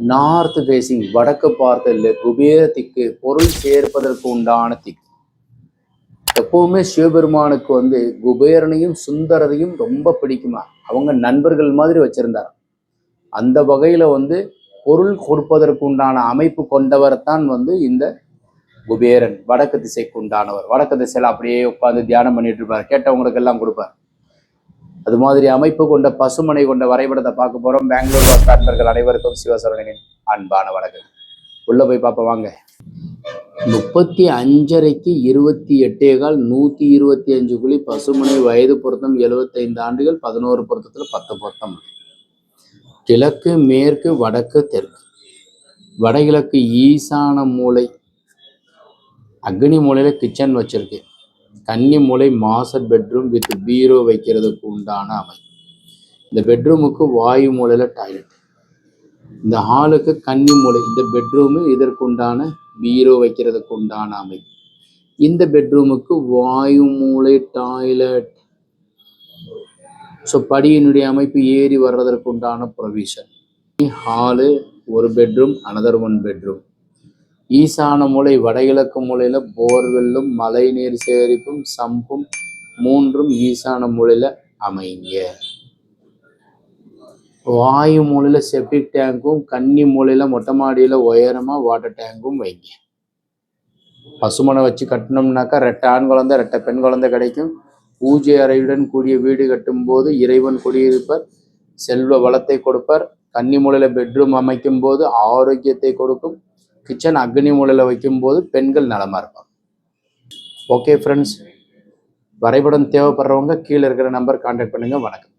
North facing வடக்கு பார்த்தல குபேர திக்கு பொருள் சேர்ப்பதற்கு உண்டான திக்கு எப்பவுமே சிவபெருமானுக்கு வந்து குபேரனையும் சுந்தரதையும் ரொம்ப பிடிக்குமா? அவங்க நண்பர்கள் மாதிரி வச்சிருந்தார். அந்த வகையில் வந்து பொருள் கொடுப்பதற்கு உண்டான அமைப்பு கொண்டவர் தான் வந்து இந்த குபேரன். வடக்கு திசைக்கு உண்டானவர். வடக்கு திசையில் அப்படியே உட்காந்து தியானம் பண்ணிட்டு இருப்பார். கேட்டவங்களுக்கு எல்லாம் கொடுப்பார். அது மாதிரி அமைப்பு கொண்ட பசுமனை கொண்ட வரைபடத்தை பார்க்க போறோம். பெங்களூர் வாச நண்பர்கள் அனைவருக்கும் சிவசரணியின் அன்பான வணக்கம். உள்ள போய் பார்ப்போம் வாங்க. முப்பத்தி அஞ்சரைக்கு இருபத்தி எட்டே கால் நூத்தி இருபத்தி அஞ்சு குழி பசுமனை வயது பொருத்தம் எழுபத்தைந்து ஆண்டுகள் பதினோரு பொருத்தத்துல பத்து பொருத்தம். கிழக்கு மேற்கு வடக்கு தெற்கு. வடகிழக்கு ஈசான மூலை அக்னி மூலையில கிச்சன் வச்சுருக்கு. கன்னி மூலை மாஸ்டர் பெட்ரூம் வித் பீரோ வைக்கிறதுக்கு உண்டான அமை இந்த பெட்ரூமுக்கு வாயு மூலையில டாய்லெட். இந்த ஹாலுக்கு கன்னி மூலை இந்த பெட்ரூமு இதற்குண்டான பீரோ வைக்கிறதுக்கு உண்டான அமை இந்த பெட்ரூமுக்கு வாயு மூலை டாய்லெட். ஸோ படியினுடைய அமைப்பு ஏறி வர்றதற்கு உண்டான ப்ரொவிஷன் ஹாலு ஒரு பெட்ரூம் அனதர் ஒன் பெட்ரூம் ஈசான மூலை வடகிழக்கு மூலையில போர்வெல்லும் மழைநீர் சேகரிப்பும் சம்பும் மூன்றும் ஈசான மூலையில அமைங்க வாயு மூலையில செப்டிக் டேங்க்கும் கன்னி மூலையில மொட்டை மாடியில உயரமா வாட்டர் டேங்க்கும் வைங்க. பசுமனை வச்சு கட்டினோம்னாக்கா ரெட்டை ஆண் குழந்தை ரெட்டை பெண் குழந்தை கிடைக்கும். பூஜை அறையுடன் கூடிய வீடு கட்டும்போது இறைவன் குடியிருப்பர் செல்வ வளத்தை கொடுப்பார். கன்னி மூலையில பெட்ரூம் அமைக்கும் போது ஆரோக்கியத்தை கொடுக்கும். கிச்சன் அக்னி மூலையில் வைக்கும்போது பெண்கள் நலமாக இருப்பாங்க. ஓகே ஃப்ரெண்ட்ஸ் வரைபடம் தேவைப்படுறவங்க கீழே இருக்கிற நம்பர் கான்டாக்ட் பண்ணுங்கள் வணக்கம்.